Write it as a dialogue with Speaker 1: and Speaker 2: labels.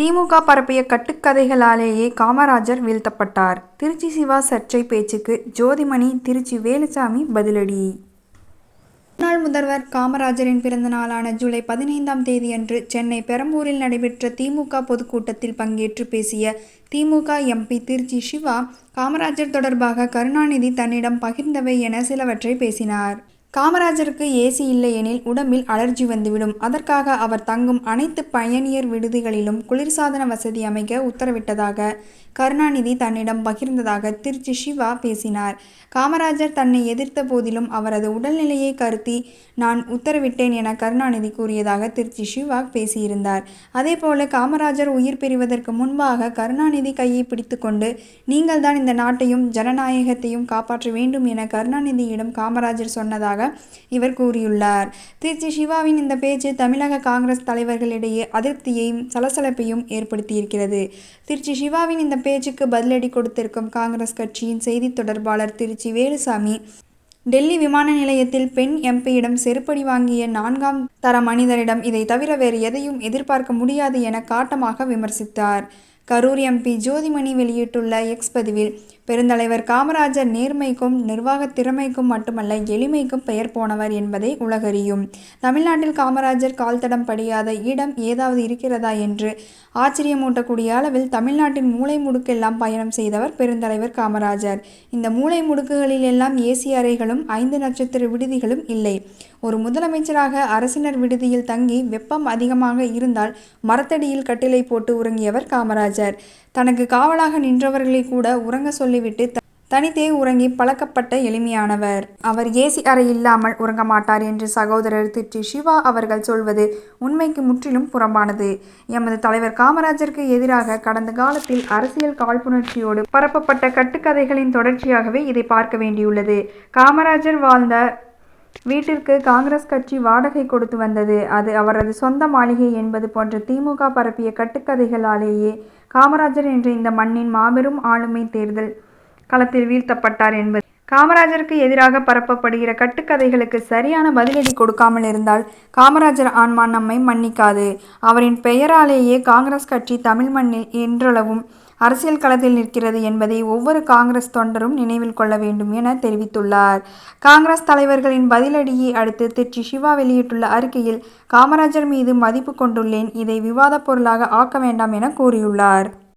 Speaker 1: திமுக பரப்பிய கட்டுக்கதைகளாலேயே காமராஜர் வீழ்த்தப்பட்டார். திருச்சி சிவா சர்ச்சை பேச்சுக்கு ஜோதிமணி திருச்சி வேலுசாமி பதிலடி. முன்னாள் முதல்வர் காமராஜரின் பிறந்த நாளான ஜூலை பதினைந்தாம் தேதியன்று சென்னை பெரம்பூரில் நடைபெற்ற திமுக பொதுக்கூட்டத்தில் பங்கேற்று பேசிய திமுக எம்பி திருச்சி சிவா காமராஜர் தொடர்பாக கருணாநிதி தன்னிடம் பகிர்ந்தவை என சிலவற்றை பேசினார். காமராஜருக்கு ஏசி இல்லையெனில் உடம்பில் அலர்ஜி வந்துவிடும். அதற்காக அவர் தங்கும் அனைத்து பயணியர் விடுதிகளிலும் குளிர்சாதன வசதி அமைக்க உத்தரவிட்டதாக கருணாநிதி தன்னிடம் பகிர்ந்ததாக திருச்சி சிவா பேசினார். காமராஜர் தன்னை எதிர்த்த போதிலும் அவரது உடல்நிலையை கருத்தி நான் உத்தரவிட்டேன் என கருணாநிதி கூறியதாக திருச்சி சிவா பேசியிருந்தார். அதேபோல காமராஜர் உயிர் பிரிவதற்கு முன்பாக கருணாநிதி கையை பிடித்துக்கொண்டு நீங்கள் தான் இந்த நாட்டையும் ஜனநாயகத்தையும் காப்பாற்ற வேண்டும் என கருணாநிதியிடம் காமராஜர் சொன்னதாக இவர் கூறியுள்ளார். திருச்சி சிவாவின் இந்த பேச்சு தமிழக காங்கிரஸ் தலைவர்களிடையே அதிருப்தியையும் சலசலப்பையும் ஏற்படுத்தியிருக்கிறது. திருச்சி சிவாவின் இந்த பேச்சுக்கு பதிலடி கொடுத்திருக்கும் காங்கிரஸ் கட்சியின் செய்தி தொடர்பாளர் திருச்சி வேலுசாமி டெல்லி விமான நிலையத்தில் பெண் எம்பியிடம் செருப்படி வாங்கிய நான்காம் தர மனிதரிடம் இதை தவிர வேறு எதையும் எதிர்பார்க்க முடியாது என காட்டமாக விமர்சித்தார். கரூர் எம்பி ஜோதிமணி வெளியிட்டுள்ள எக்ஸ் பதிவில் பெருந்தலைவர் காமராஜர் நேர்மைக்கும் நிர்வாக திறமைக்கும் மட்டுமல்ல எளிமைக்கும் பெயர் போனவர் என்பதை உலகறியும். தமிழ்நாட்டில் காமராஜர் கால்தடம் படியாத இடம் ஏதாவது இருக்கிறதா? என்று ஆச்சரியமூட்டக்கூடிய அளவில் தமிழ்நாட்டின் மூளை முடுக்கெல்லாம் பயணம் செய்தவர் பெருந்தலைவர் காமராஜர். இந்த மூளை முடுக்குகளில் எல்லாம் ஏசி அறைகளும் ஐந்து நட்சத்திர விடுதிகளும் இல்லை. ஒரு முதலமைச்சராக அரசினர் விடுதியில் தங்கி வெப்பம் அதிகமாக இருந்தால் மரத்தடியில் கட்டிலை போட்டு உறங்கியவர் காமராஜர். தனக்கு காவலாக நின்றவர்களை கூட உறங்க சொல்லிவிட்டு தனித்தே உறங்கி பழக்கப்பட்ட எளிமையானவர். அவர் ஏசி அறை இல்லாமல் உறங்க மாட்டார் என்று சகோதரர் திருச்சி சிவா அவர்கள் சொல்வது உண்மைக்கு முற்றிலும் புறம்பானது. எமது தலைவர் காமராஜருக்கு எதிராக கடந்த காலத்தில் அரசியல் காழ்ப்புணர்ச்சியோடு பரப்பப்பட்ட கட்டுக்கதைகளின் தொடர்ச்சியாகவே இதை பார்க்க வேண்டியுள்ளது. காமராஜர் வாழ்ந்த வீட்டிற்கு காங்கிரஸ் கட்சி வாடகை கொடுத்து வந்தது. அது அவரது சொந்த மாளிகை என்பது போன்ற திமுக பரப்பிய கட்டுக்கதைகளாலேயே காமராஜர் என்ற இந்த மண்ணின் மாபெரும் ஆளுமை தேர்தல் களத்தில் வீழ்த்தப்பட்டார் என்பது காமராஜருக்கு எதிராக பரப்பப்படுகிற கட்டுக்கதைகளுக்கு சரியான பதிலடி கொடுக்காமல் இருந்தால் காமராஜர் ஆன்மா நம்மை மன்னிக்காது. அவரின் பெயராலேயே காங்கிரஸ் கட்சி தமிழ் மண்ணில் என்றளவும் அரசியல் களத்தில் நிற்கிறது என்பதை ஒவ்வொரு காங்கிரஸ் தொண்டரும் நினைவில் கொள்ள வேண்டும் என தெரிவித்துள்ளார். காங்கிரஸ் தலைவர்களின் பதிலடியை அடுத்து திருச்சி சிவா வெளியிட்டுள்ள அறிக்கையில் காமராஜர் மீது மதிப்பு கொண்டுள்ளேன் இதை விவாதப் பொருளாக ஆக்க வேண்டாம் என கூறியுள்ளார்.